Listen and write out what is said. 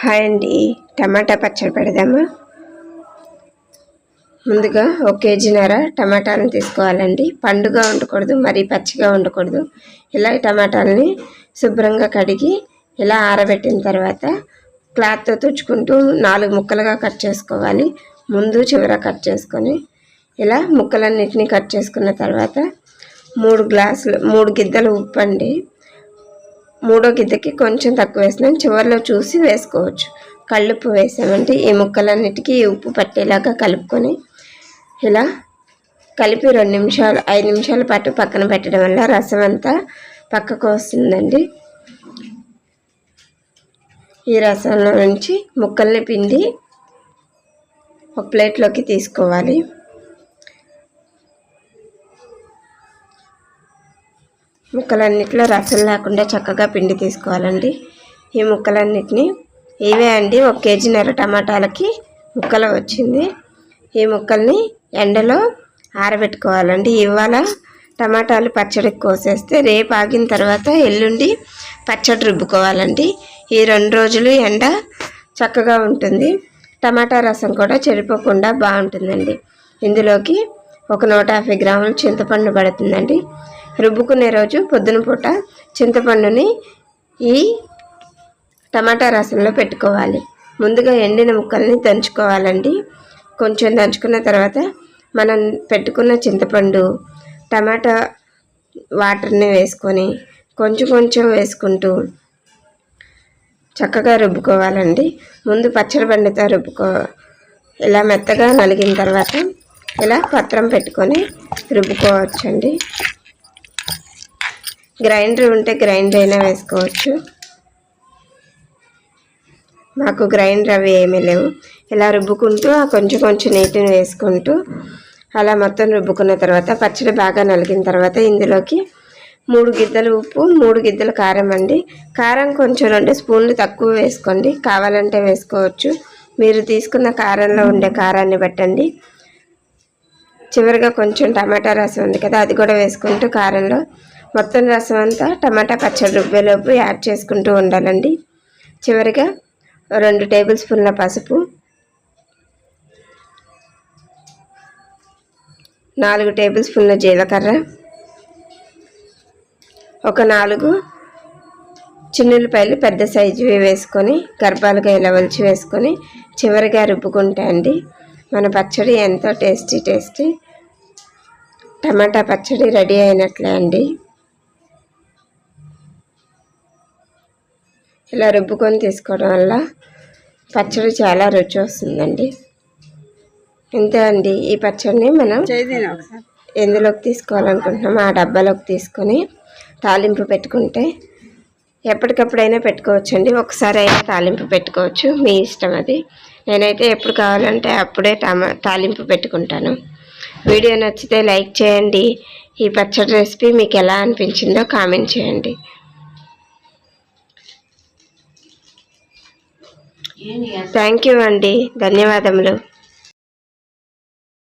Hi అండి. టమాటా పచ్చడి పెడదామా? ముందుగా ఒక కేజీన్నర టమాటాలను తీసుకోవాలండి. పండుగా ఉండకూడదు మరీ పచ్చిగా ఉండకూడదు. ఇలా టమాటాలని శుభ్రంగా కడిగి ఇలా ఆరబెట్టిన తర్వాత క్లాత్తో తుడుచుకుంటూ నాలుగు ముక్కలుగా కట్ చేసుకోవాలి. ముందు చివర కట్ చేసుకొని ఇలా ముక్కలన్నిటినీ కట్ చేసుకున్న తర్వాత మూడు గ్లాసులు మూడు గిద్దలు ఉప్పు అండి మూడో గిద్దకి కొంచెం తక్కువ వేసినాం చివరిలో చూసి వేసుకోవచ్చు. కళ్ళుప్పు వేసామంటే ఈ ముక్కలన్నిటికీ ఈ ఉప్పు పట్టేలాగా కలుపుకొని ఇలా కలిపి రెండు నిమిషాలు ఐదు నిమిషాల పాటు పక్కన పెట్టడం వల్ల రసం అంతా పక్కకు వస్తుందండి. ఈ రసంలో నుంచి ముక్కల్ని పిండి ఒక ప్లేట్లోకి తీసుకోవాలి. ముక్కలన్నిటిలో రసం లేకుండా చక్కగా పిండి తీసుకోవాలండి. ఈ ముక్కలన్నిటిని ఇవే అండి ఒక కేజీన్నర టమాటాలకి ముక్కలు వచ్చింది. ఈ ముక్కల్ని ఎండలో ఆరబెట్టుకోవాలండి. ఇవాళ టమాటాలు పచ్చడికి కోసేస్తే రేపు ఆగిన తర్వాత ఎల్లుండి పచ్చడి రుబ్బుకోవాలండి. ఈ రెండు రోజులు ఎండ చక్కగా ఉంటుంది. టమాటా రసం కూడా చెడిపోకుండా బాగుంటుందండి. ఇందులోకి ఒక నూట యాభై గ్రాములు చింతపండు పడుతుందండి. రుబ్బుకునే రోజు పొద్దున పూట చింతపండుని ఈ టమాటా రసంలో పెట్టుకోవాలి. ముందుగా ఎండిన ముక్కల్ని దంచుకోవాలండి. కొంచెం దంచుకున్న తర్వాత మనం పెట్టుకున్న చింతపండు టమాటా వాటర్ని వేసుకొని కొంచెం కొంచెం వేసుకుంటూ చక్కగా రుబ్బుకోవాలండి. ముందు పచ్చడి బండితో రుబ్బుకో ఇలా మెత్తగా నలిగిన తర్వాత ఇలా పత్రం పెట్టుకొని రుబ్బుకోవచ్చండి. గ్రైండర్ ఉంటే గ్రైండర్ అయినా వేసుకోవచ్చు. మాకు గ్రైండర్ అవి ఏమీ లేవు. ఇలా రుబ్బుకుంటూ ఆ కొంచెం కొంచెం నీటిని వేసుకుంటూ అలా మొత్తం రుబ్బుకున్న తర్వాత పచ్చడి బాగా నలిగిన తర్వాత ఇందులోకి మూడు గిద్దలు ఉప్పు మూడు గిద్దలు కారం అండి. కారం కొంచెం రెండు స్పూన్లు తక్కువ వేసుకోండి. కావాలంటే వేసుకోవచ్చు. మీరు తీసుకున్న కారంలో ఉండే కారాన్ని బట్టండి. చివరిగా కొంచెం టమాటా రసం ఉంది కదా అది కూడా వేసుకుంటూ కారంలో మొత్తం రసం అంతా టమాటా పచ్చడి రుబ్బేలోపు యాడ్ చేసుకుంటూ ఉండాలండి. చివరిగా రెండు టేబుల్ స్పూన్ల పసుపు నాలుగు టేబుల్ స్పూన్ల జీలకర్ర ఒక నాలుగు చిన్నులపాయలు పెద్ద సైజువి వేసుకొని గర్భాలుగా ఇలా వలిచి వేసుకొని చివరిగా రుబ్బుకుంటే అండి మన పచ్చడి ఎంతో టేస్టీ టేస్టీ టమాటా పచ్చడి రెడీ అయినట్లే అండి. ఇలా రుబ్బుకొని తీసుకోవడం వల్ల పచ్చడి చాలా రుచి వస్తుందండి. ఇంతే అండి ఈ పచ్చడిని మనం ఎందులోకి తీసుకోవాలనుకుంటున్నామో ఆ డబ్బాలోకి తీసుకొని తాలింపు పెట్టుకుంటే ఎప్పటికప్పుడైనా పెట్టుకోవచ్చు అండి ఒకసారి అయినా తాలింపు పెట్టుకోవచ్చు మీ ఇష్టం అది. నేనైతే ఎప్పుడు కావాలంటే అప్పుడే టమా తాలింపు పెట్టుకుంటాను. వీడియో నచ్చితే లైక్ చేయండి. ఈ పచ్చడి రెసిపీ మీకు ఎలా అనిపించిందో కామెంట్ చేయండి. థ్యాంక్ యూ అండి. ధన్యవాదములు.